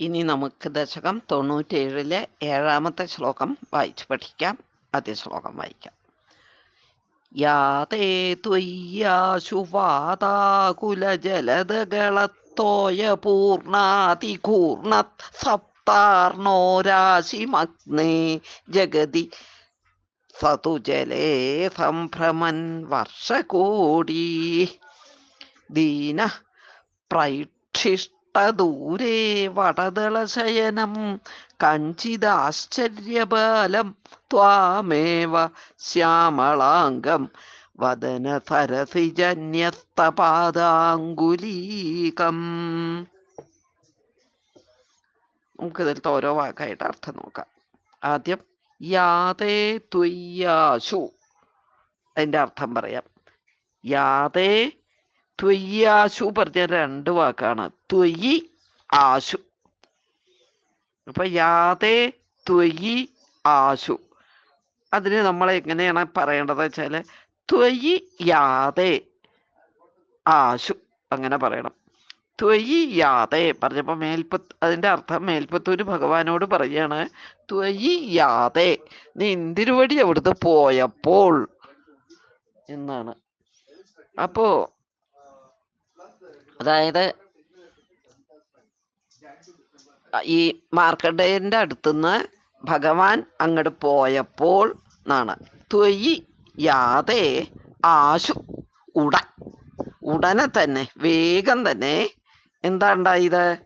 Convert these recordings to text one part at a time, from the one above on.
ഇനി നമുക്ക് ദശകം തൊണ്ണൂറ്റേഴിലെ ഏഴാമത്തെ ശ്ലോകം വായിച്ചു പഠിക്കാം. ആദ്യ ശ്ലോകം വായിക്കാം. യാതേ ത്വയ്യാശുവാതാകുലജലദകളത്തോയ പൂർണാതികൂർണ സപ്താർണോരാശിമഗ്നേ ജഗതി സതു ജലേ സംഭ്രമൻ വർഷകോടി ദീന പ്രൈക്ഷിഷ്ടദൂരേ വടദളശയനം കഞ്ചിദാശ്ചര്യബാലം ത്വാമേവ ശ്യാമളാംഗം. വദന സരസിജന്യസ്തപാദാങ്കുലീകം നമുക്കിതിലത്തെ ഓരോ വാക്കായിട്ട് അർത്ഥം നോക്കാം. ആദ്യം യാതേ ത്വയ്യാശു. അതിന്റെ അർത്ഥം പറയാം. യാതേ ത്വയ്യാശു പറഞ്ഞ രണ്ട് വാക്കാണ്. ത്വയി ആശു. അപ്പൊ യാതേ ത്വയി ആശു. അതിന് നമ്മൾ എങ്ങനെയാണ് പറയേണ്ടത് വെച്ചാൽ ത്വയി യാതേ ആശു അങ്ങനെ പറയണം. ത്വയി യാതേ പറഞ്ഞപ്പോ മേൽപ്പത്ത് അതിന്റെ അർത്ഥം മേൽപ്പത്തൂര് ഭഗവാനോട് പറയാണ് ത്വയി യാതേ നീ ഇന്തിരുവടി അവിടുത്തെ പോയപ്പോൾ? എന്നാണ്. അപ്പോ അതായത് ഈ മാർക്കണ്ടേയന്റെ അടുത്തുനിന്ന് ഭഗവാൻ അങ്ങോട്ട് പോയപ്പോൾ എന്നാണ് ത്വയി യാതേ ആശു ഉട. ഉടനെ തന്നെ വേഗം തന്നെ എന്താ ഉണ്ടായത്?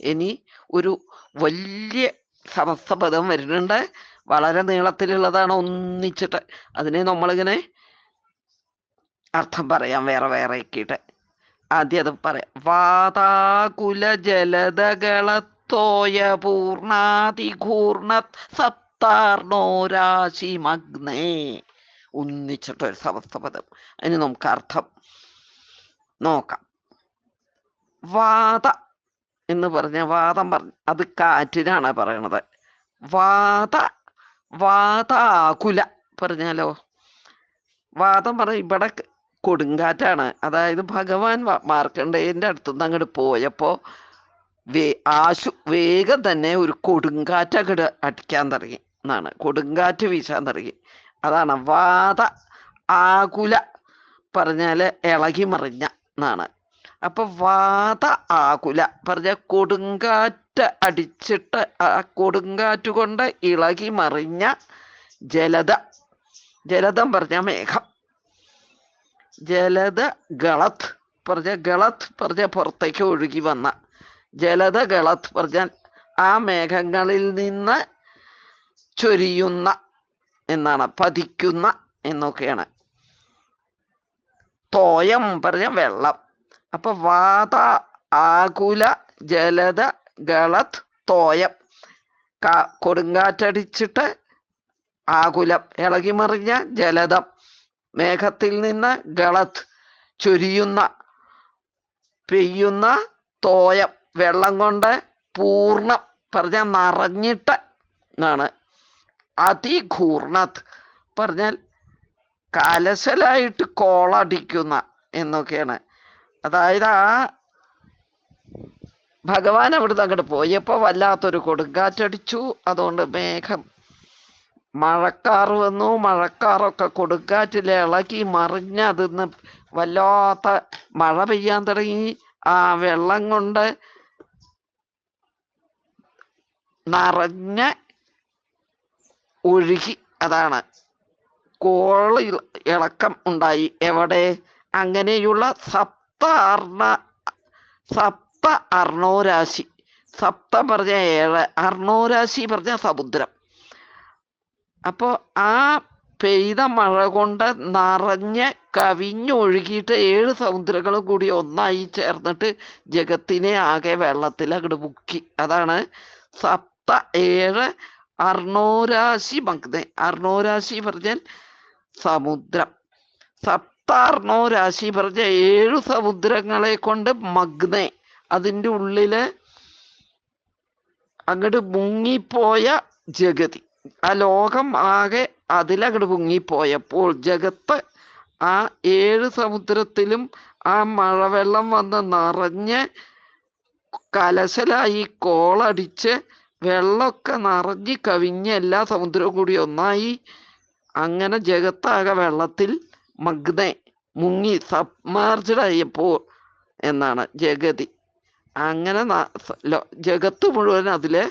ഇനി ഒരു വലിയ സമസ്തപദം വരുന്നുണ്ട്. വളരെ നീളത്തിലുള്ളതാണ് ഒന്നിച്ചിട്ട്. അതിനെ നമ്മളിങ്ങനെ അർത്ഥം പറയാം വേറെ വേറെ ആക്കിയിട്ട്. ആദ്യം അത് പറയാം വാതാകുല ജലദകളത്തോയ പൂർണാതികൂർണ സപ്താർണോരാശി മഗ്നേ. ഒന്നിച്ചിട്ടൊരു സമസ്തപദം അതിന് നമുക്ക് അർത്ഥം നോക്കാം. വാത എന്ന് പറഞ്ഞ വാദം പറഞ്ഞ അത് കാറ്റിനാണ് പറയണത്. വാത വാതാകുല പറഞ്ഞാലോ? വാദം പറഞ്ഞ ഇവിടെ കൊടുങ്കാറ്റാണ്. അതായത് ഭഗവാൻ മാർക്കണ്ഡേയന്റെ അടുത്തുനിന്ന് അങ്ങോട്ട് പോയപ്പോൾ വേ ആശു വേഗം തന്നെ ഒരു കൊടുങ്കാറ്റ് അങ്ങോട്ട് അടിക്കാൻ തുടങ്ങി. എന്നാണ് കൊടുങ്കാറ്റ് വീശാൻ തുടങ്ങി. അതാണ് വാത ആകുല പറഞ്ഞാൽ ഇളകി മറിഞ്ഞ എന്നാണ് അപ്പൊ വാത ആകുല പറഞ്ഞ കൊടുങ്കാറ്റ് അടിച്ചിട്ട് ആ കൊടുങ്കാറ്റ് കൊണ്ട് ഇളകി മറിഞ്ഞ ജലത. ജലതം പറഞ്ഞ മേഘം. ജലത ഗളത് പറഞ്ഞ ഗളത് പറഞ്ഞ പുറത്തേക്ക് ഒഴുകി വന്ന. ജലത ഗളത് പറഞ്ഞ ആ മേഘങ്ങളിൽ നിന്ന് ചൊരിയുന്ന എന്നാണ് പതിക്കുന്ന എന്നൊക്കെയാണ്. തോയം പറഞ്ഞ വെള്ളം. അപ്പൊ വാത ആകുല ജലത ഗളത് തോയം. കൊടുങ്കാറ്റടിച്ചിട്ട് ആകുലം. ഇളകിമറിഞ്ഞ ജലതം. മേഘത്തിൽ നിന്ന് ഗളത്ത് ചൊരിയുന്ന പെയ്യുന്ന തോയം വെള്ളം കൊണ്ട് പൂർണം പറഞ്ഞ നിറഞ്ഞിട്ട് എന്നാണ്. അതിഘൂർണത് പറഞ്ഞാൽ കലശലായിട്ട് കോളടിക്കുന്ന എന്നൊക്കെയാണ്. അതായത് ആ ഭഗവാൻ അവിടുന്ന് അങ്ങോട്ട് പോയപ്പോ വല്ലാത്തൊരു കൊടുങ്കാറ്റടിച്ചു. അതുകൊണ്ട് മേഘം മഴക്കാർ വന്നു. മഴക്കാറൊക്കെ കൊടുങ്കാറ്റിൽ ഇളകി മറിഞ്ഞ് അതിന്ന് വല്ലാത്ത മഴ പെയ്യാൻ തുടങ്ങി. ആ വെള്ളം കൊണ്ട് നിറഞ്ഞ് ഒഴുകി. അതാണ് കോള ഇളക്കം ഉണ്ടായി. എവിടെ? അങ്ങനെയുള്ള സപ്ത അർണ സപ്ത അർണോരാശി. സപ്തം പറഞ്ഞ ഏഴ്. അർണോരാശി പറഞ്ഞ സമുദ്രം. അപ്പോ ആ പെയ്ത മഴ കൊണ്ട് നിറഞ്ഞ് കവിഞ്ഞൊഴുകിയിട്ട് ഏഴ് സമുദ്രങ്ങളും കൂടി ഒന്നായി ചേർന്നിട്ട് ജഗത്തിനെ ആകെ വെള്ളത്തിൽ അങ്ങോട്ട് മുക്കി. അതാണ് സപ്ത ഏഴ് അർണോരാശി മഗ്നെ. അർണോരാശി പറഞ്ഞാൽ സമുദ്രം. സപ്താർണോരാശി പറഞ്ഞ ഏഴു സമുദ്രങ്ങളെ കൊണ്ട് മഗ്നെ. അതിന്റെ ഉള്ളിൽ അങ്ങോട്ട് മുങ്ങിപ്പോയ ജഗതി. ആ ലോകം ആകെ അതിലങ്ങോട്ട് മുങ്ങിപ്പോയപ്പോൾ ജഗത്ത് ആ ഏഴ് സമുദ്രത്തിലും ആ മഴവെള്ളം വന്ന് നിറഞ്ഞ് കലശലായി കോളടിച്ച് വെള്ളമൊക്കെ നിറഞ്ഞ് കവിഞ്ഞ് എല്ലാ സമുദ്രവും കൂടി ഒന്നായി. അങ്ങനെ ജഗത്താകെ വെള്ളത്തിൽ മഗ്നെ മുങ്ങി സബ്മാർജായപ്പോൾ എന്നാണ് ജഗതി. അങ്ങനെ ജഗത്ത് മുഴുവൻ അതിലെ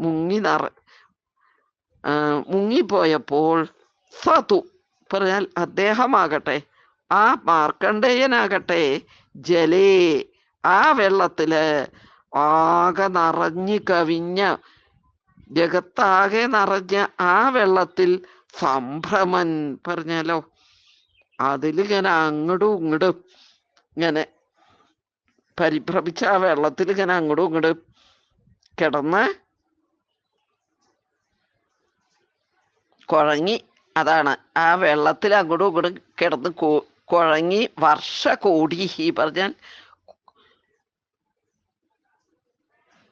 മുങ്ങി നിറ മുങ്ങിപ്പോയപ്പോൾ സതു പറഞ്ഞാൽ അദ്ദേഹമാകട്ടെ ആ മാർക്കണ്ഡേയനാകട്ടെ ജലേ ആ വെള്ളത്തിൽ ആകെ നിറഞ്ഞു കവിഞ്ഞ ജഗത്താകെ നിറഞ്ഞ ആ വെള്ളത്തിൽ സംഭ്രമൻ പറഞ്ഞാലോ അതിൽ ഇങ്ങനെ അങ്ങടും ഇങ്ങടും ഇങ്ങനെ പരിഭ്രമിച്ച ആ വെള്ളത്തിൽ ഇങ്ങനെ അങ്ങടും ഇങ്ങടും കിടന്ന് കുഴങ്ങി അതാണ്. ആ വെള്ളത്തിൽ അങ്ങോട്ടും ഇങ്ങോട്ടും കിടന്ന് കുഴങ്ങി വർഷ കോടി ഈ പറഞ്ഞാൽ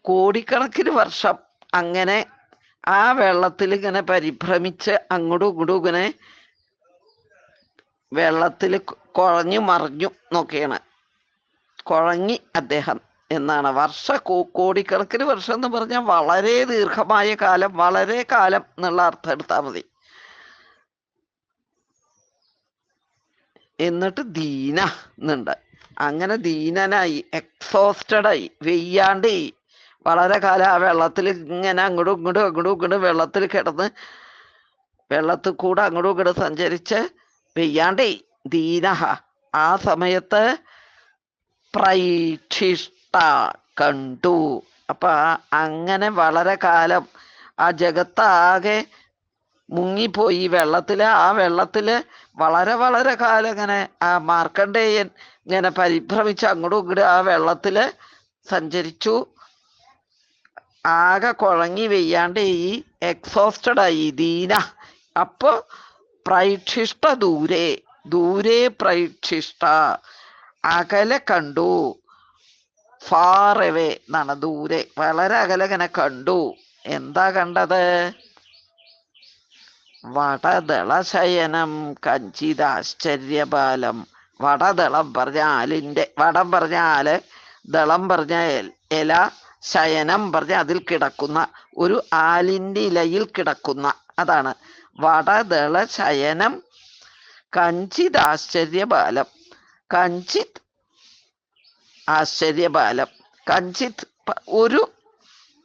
കോടിക്കണക്കിന് വർഷം അങ്ങനെ ആ വെള്ളത്തിൽ ഇങ്ങനെ പരിഭ്രമിച്ച് അങ്ങോട്ടും ഇങ്ങോട്ടും ഇങ്ങനെ വെള്ളത്തിൽ കുഴഞ്ഞു മറിഞ്ഞു നോക്കിയാണ്. കുഴങ്ങി അദ്ദേഹം. എന്നാണ്. വർഷ കോടിക്കണക്കിന് വർഷം എന്ന് പറഞ്ഞാൽ വളരെ ദീർഘമായ കാലം വളരെ കാലം എന്നുള്ള അർത്ഥം എടുത്താൽ മതി. എന്നിട്ട് ദീന എന്നുണ്ട്. അങ്ങനെ ദീനനായി എക്സോസ്റ്റഡ് ആയി വെയ്യാണ്ടായി. വളരെ കാലം ആ വെള്ളത്തിൽ ഇങ്ങനെ അങ്ങോട്ടും ഇങ്ങോട്ടും അങ്ങോട്ടും ഇങ്ങോട്ടും വെള്ളത്തിൽ കിടന്ന് വെള്ളത്തിൽ കൂടെ അങ്ങോട്ടും ഇങ്ങോട്ടും സഞ്ചരിച്ച് വെയ്യാണ്ടേ ദീനഹ. ആ സമയത്ത് പ്രൈക്ഷിഷ്ട കണ്ടു. അപ്പൊ അങ്ങനെ വളരെ കാലം ആ ജഗത്താകെ മുങ്ങിപ്പോയി. വെള്ളത്തിൽ ആ വെള്ളത്തിൽ വളരെ വളരെ കാലം ഇങ്ങനെ ആ മാർക്കണ്ടേയൻ ഇങ്ങനെ പരിഭ്രമിച്ച് അങ്ങോട്ടും ഇങ്ങോട്ട് ആ വെള്ളത്തിൽ സഞ്ചരിച്ചു. ആകെ കുഴങ്ങി വെയ്യാണ്ട് ഈ എക്സോസ്റ്റഡ് ആയി. ദീന. അപ്പൊ പ്രൈക്ഷിഷ്ട ദൂരെ. ദൂരെ പ്രൈക്ഷിഷ്ട. അകലെ കണ്ടു. ഫാർ എവേ എന്നാണ് ദൂരെ വളരെ അകലെ ഇങ്ങനെ കണ്ടു. എന്താ കണ്ടത്? വടദളശയനം കഞ്ചിതാശ്ചര്യബാലം. വടദളം പറഞ്ഞ ആലിന്റെ വടം പറഞ്ഞ ആൽ ദളം പറഞ്ഞ ഇല ശയനം പറഞ്ഞ അതിൽ കിടക്കുന്ന ഒരു ആലിന്റെ ഇലയിൽ കിടക്കുന്ന അതാണ്. വടദള ശയനം കഞ്ചിത് ആശ്ചര്യബാലം കഞ്ചിത് ആശ്ചര്യബാലം. കഞ്ചിത് ഒരു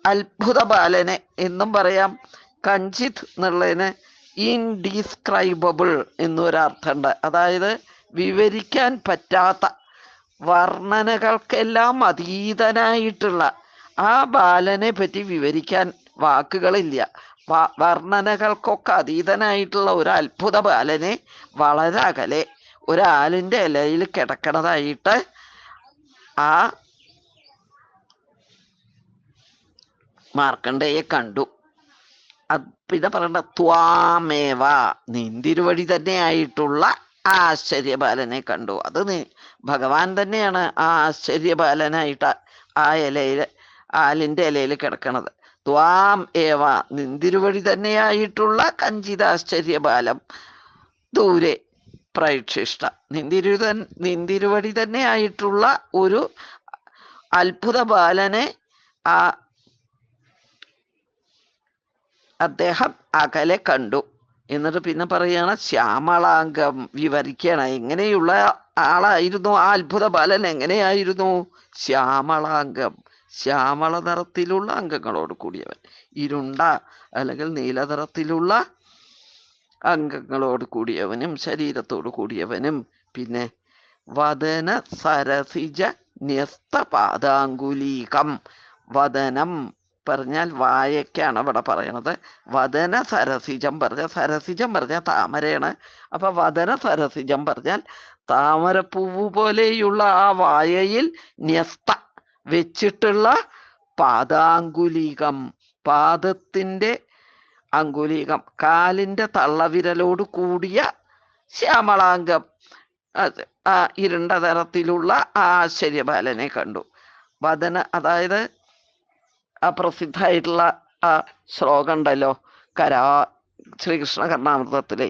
അത്ഭുത ബാലനെ എന്നും പറയാം. കഞ്ചിത് എന്നുള്ളതിന് ഇൻഡിസ്ക്രൈബിൾ എന്നൊരർത്ഥമുണ്ട്. അതായത് വിവരിക്കാൻ പറ്റാത്ത വർണനകൾക്കെല്ലാം അതീതനായിട്ടുള്ള ആ ബാലനെ പറ്റി വിവരിക്കാൻ വാക്കുകളില്ല. വർണനകൾക്കൊക്കെ അതീതനായിട്ടുള്ള ഒരു അത്ഭുത ബാലനെ വളരെ അകലെ ഒരാലിന്റെ ഇലയിൽ കിടക്കണതായിട്ട് ആ മാർക്കണ്ഡേയെ കണ്ടു. പിന്നെ പറയണ്ട ത്വാമേവ നിന്തിരുവഴി തന്നെയായിട്ടുള്ള ആ ആശ്ചര്യബാലനെ കണ്ടു. അത് നീ ഭഗവാൻ തന്നെയാണ് ആ ആശ്ചര്യബാലനായിട്ട് ആ ഇലയിൽ ആലിന്റെ ഇലയിൽ കിടക്കണത്. ത്വാം ഏവ നിന്തിരുവഴി തന്നെയായിട്ടുള്ള ആശ്ചര്യബാലം ദൂരെ പ്രൈക്ഷിഷ്ട നിന്തിരു നിന്തിരുവടി തന്നെ ആയിട്ടുള്ള ഒരു അത്ഭുത ബാലനെ ആ അദ്ദേഹം അകലെ കണ്ടു. എന്നിട്ട് പിന്നെ പറയാണ് ശ്യാമളാംഗം വിവരിക്കണം എങ്ങനെയുള്ള ആളായിരുന്നു? ആ അത്ഭുത ബാലൻ എങ്ങനെയായിരുന്നു? ശ്യാമളാംഗം ശ്യാമള നിറത്തിലുള്ള അംഗങ്ങളോട് കൂടിയവൻ. ഇരുണ്ട അല്ലെങ്കിൽ നീല നിറത്തിലുള്ള അംഗങ്ങളോട് കൂടിയവനും ശരീരത്തോട് കൂടിയവനും. പിന്നെ വദന സരസിജ ന്യസ്തപാദാങ്കുലീകം. വദനം പറഞ്ഞാൽ വായക്കാണ് അവിടെ പറയണത്. വദന സരസിജം പറഞ്ഞ സരസിജം പറഞ്ഞ താമരയാണ്. അപ്പൊ വദന സരസിജം പറഞ്ഞാൽ താമരപ്പൂവ് പോലെയുള്ള ആ വായയിൽ ന്യസ്ത വെച്ചിട്ടുള്ള പാദാങ്കുലീകം. പാദത്തിന്റെ അങ്കുലീകം. കാലിന്റെ തള്ളവിരലോട് കൂടിയ ശ്യാമളാംഗം. ആ ഇരുണ്ട തരത്തിലുള്ള ആ ആശ്ചര്യബാലനെ കണ്ടു. വദന അതായത് ആ പ്രസിദ്ധമായിട്ടുള്ള ആ ശ്ലോകം ഉണ്ടല്ലോ കരാ ശ്രീകൃഷ്ണ കർണാമൃതത്തിലെ.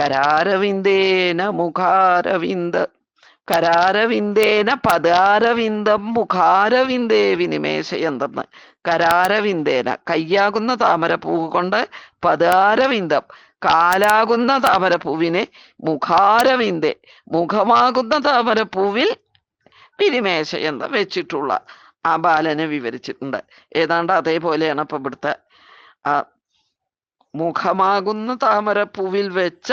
കരാരവിന്ദേന മുഖാരവിന്ദ കരാരവിന്ദേന പദാരവിന്ദം മുഖാരവിന്ദേ വിനിമേശയന്തെന്ന്. കരാരവിന്ദേന കയ്യാകുന്ന താമരപ്പൂവ് കൊണ്ട് പദാരവിന്ദം കാലാകുന്ന താമരപ്പൂവിനെ മുഖാരവിന്ദേ മുഖമാകുന്ന താമരപ്പൂവിൽ വിനിമേശയന്തം വെച്ചിട്ടുള്ള ആ ബാലനെ വിവരിച്ചിട്ടുണ്ട്. ഏതാണ്ട് അതേപോലെയാണ് അപ്പൊ ഇവിടുത്തെ ആ മുഖമാകുന്ന താമരപ്പൂവിൽ വെച്ച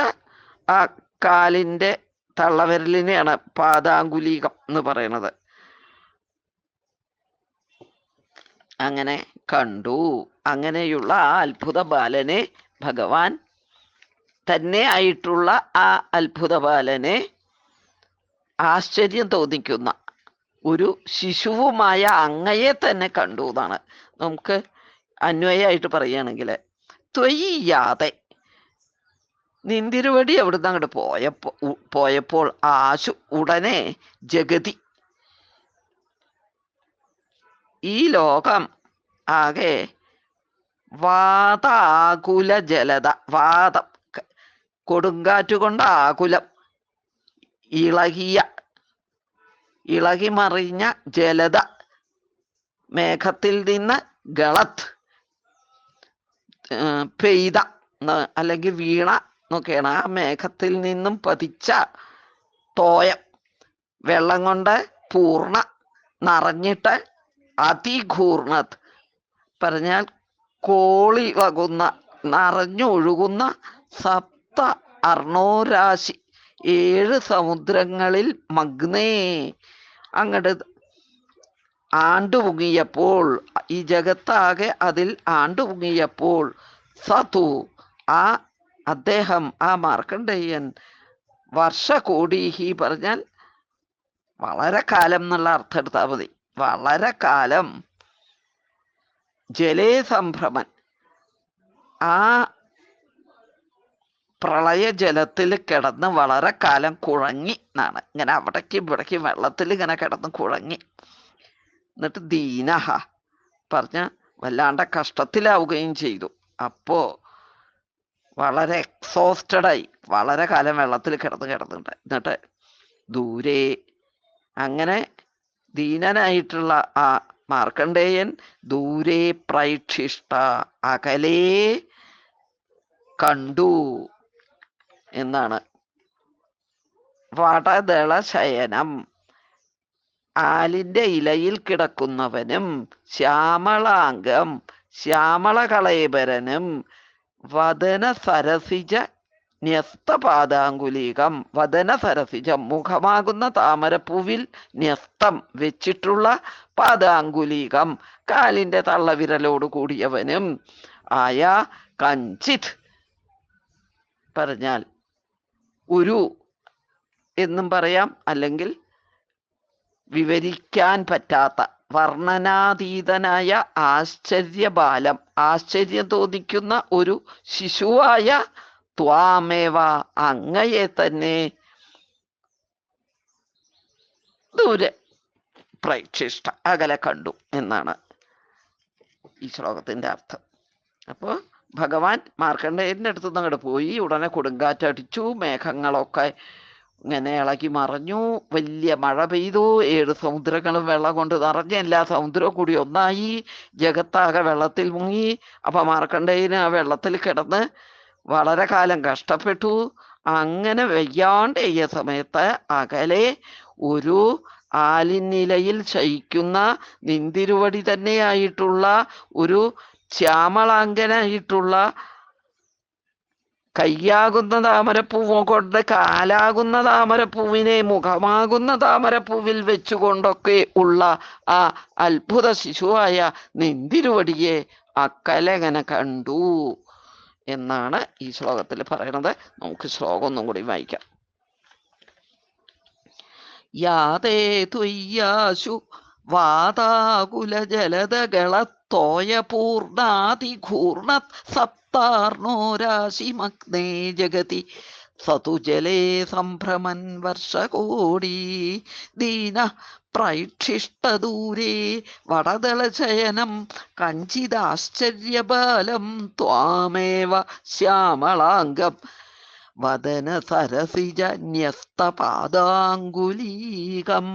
ആ കാലിന്റെ തള്ളവിരലിനെയാണ് പാദാങ്കുലീകം എന്ന് പറയുന്നത്. അങ്ങനെ കണ്ടു. അങ്ങനെയുള്ള ആ അത്ഭുത ബാലനെ ഭഗവാൻ തന്നെ ആയിട്ടുള്ള ആ അത്ഭുത ബാലനെ ആശ്ചര്യം തോന്നിക്കുന്ന ഒരു ശിശുവുമായ അങ്ങയെ തന്നെ കണ്ടു എന്നാണ്. നമുക്ക് അന്വയമായിട്ട് പറയുകയാണെങ്കിൽ ത്വയ്യാതെ നിന്തിരുവടി അവിടുന്ന് അങ്ങോട്ട് പോയപ്പോ പോയപ്പോൾ ആശു ഉടനെ ജഗതി. ഈ ലോകം ആകെ വാതാകുല ജലത ക- കൊടുങ്കാറ്റുകൊണ്ട് ആകുലം ഇളകിയ ഇളകി മറിഞ്ഞ ജലത മേഘത്തിൽ നിന്ന് ഗളത്ത് പെയ്ത അല്ലെങ്കിൽ വീണ എന്നൊക്കെയാണ് ആ മേഘത്തിൽ നിന്നും പതിച്ച തോയം വെള്ളം കൊണ്ട് പൂർണ നിറഞ്ഞിട്ട് അതിഘൂർണത്. പറഞ്ഞാൽ കോളി വകുന്ന നിറഞ്ഞൊഴുകുന്ന സപ്ത അർണോരാശി ഏഴ് സമുദ്രങ്ങളിൽ മഗ്നേ. അങ്ങട് ആണ്ടുമുങ്ങിയപ്പോൾ ഈ ജഗത്താകെ അതിൽ ആണ്ടുമുങ്ങിയപ്പോൾ സതു ആ അദ്ദേഹം ആ മാർക്കണ്ഡേയൻ വർഷകോടീഹി പറഞ്ഞാൽ വളരെ കാലം എന്നുള്ള അർത്ഥം എടുത്താൽ മതി. വളരെ കാലം ജലേ സംഭ്രമൻ ആ പ്രളയ ജലത്തിൽ കിടന്ന് വളരെ കാലം കുഴങ്ങി എന്നാണ്. ഇങ്ങനെ അവിടേക്കും ഇവിടേക്കും വെള്ളത്തിൽ ഇങ്ങനെ കിടന്ന് കുഴങ്ങി. എന്നിട്ട് ദീനഹ പറഞ്ഞ വല്ലാണ്ട കഷ്ടത്തിലാവുകയും ചെയ്തു. അപ്പോ വളരെ എക്സോസ്റ്റഡ് ആയി. വളരെ കാലം വെള്ളത്തിൽ കിടന്ന് കിടന്നുണ്ട് എന്നിട്ട് ദൂരെ അങ്ങനെ ദീനനായിട്ടുള്ള ആ മാർക്കണ്ഡേയൻ ദൂരെ പ്രൈക്ഷിഷ്ട അകലേ കണ്ടു എന്നാണ്. വടദള ശയനം ആലിന്റെ ഇലയിൽ കിടക്കുന്നവനും ശ്യാമളാംഗം ശ്യാമളകളേബരനും വദന സരസിജ ന്യസ്തപാദാങ്കുലീകം. വദന സരസിജം മുഖമാകുന്ന താമരപ്പൂവിൽ ന്യസ്തം വെച്ചിട്ടുള്ള പാദാങ്കുലീകം. കാലിന്റെ തള്ളവിരലോട് കൂടിയവനും ആയ കഞ്ചിത് പറഞ്ഞാൽ ഒരു എന്നും പറയാം അല്ലെങ്കിൽ വിവരിക്കാൻ പറ്റാത്ത വർണനാതീതനായ ആശ്ചര്യബാലം. ആശ്ചര്യം തോന്നിക്കുന്ന ഒരു ശിശുവായ ത്വാമേവ അങ്ങയെ തന്നെ ദൂരെ പ്രേക്ഷിഷ്ട അകലെ കണ്ടു എന്നാണ് ഈ ശ്ലോകത്തിന്റെ അർത്ഥം. അപ്പോ ഭഗവാൻ മാർക്കണ്ഡേയന്റെ അടുത്ത് നിന്ന് അങ്ങോട്ട് പോയി ഉടനെ കൊടുങ്കാറ്റടിച്ചു മേഘങ്ങളൊക്കെ ഇങ്ങനെ ഇളകി മറഞ്ഞു. വലിയ മഴ പെയ്തു. ഏഴ് സമുദ്രങ്ങളും വെള്ളം കൊണ്ട് നിറഞ്ഞ എല്ലാ സമുദ്രവും കൂടി ഒന്നായി. ജഗത്താകെ വെള്ളത്തിൽ മുങ്ങി. അപ്പൊ മാർക്കണ്ഡേയന് ആ വെള്ളത്തിൽ കിടന്ന് വളരെ കാലം കഷ്ടപ്പെട്ടു. അങ്ങനെ വയ്യാണ്ടെയ്യ സമയത്ത് അകലെ ഒരു ആലിനിലയിൽ ശയിക്കുന്ന നിന്തിരുവടി തന്നെയായിട്ടുള്ള ഒരു ശ്യാമളാങ്കനായിട്ടുള്ള കയ്യാകുന്ന താമരപ്പൂവ് കൊണ്ട് കാലാകുന്ന താമരപ്പൂവിനെ മുഖമാകുന്ന താമരപ്പൂവിൽ വെച്ചുകൊണ്ടൊക്കെ ഉള്ള ആ അത്ഭുത ശിശുവായ നിന്തിരുവടിയെ അക്കലങ്ങനെ കണ്ടു എന്നാണ് ഈ ശ്ലോകത്തിൽ പറയണത്. നമുക്ക് ശ്ലോകം ഒന്നും കൂടി വായിക്കാം. യാതേ തുയ്യാശു വാതാകുല ജലദകളത്തോയ പൂർണാതിഘൂർണ സപ്താർണോരാശിമഗ്നേ ജഗതി. സതു ജലേ സംഭ്രമൻ വർഷകോടി. ദീന പ്രൈക്ഷിഷ്ടദൂരേ വടദളശയനം കഞ്ചിദാശ്ചര്യബാലം ത്വാമേവ ശ്യാമളാംഗം. വദന സരസിജ ന്യസ്ത പാദാങ്കുലീകം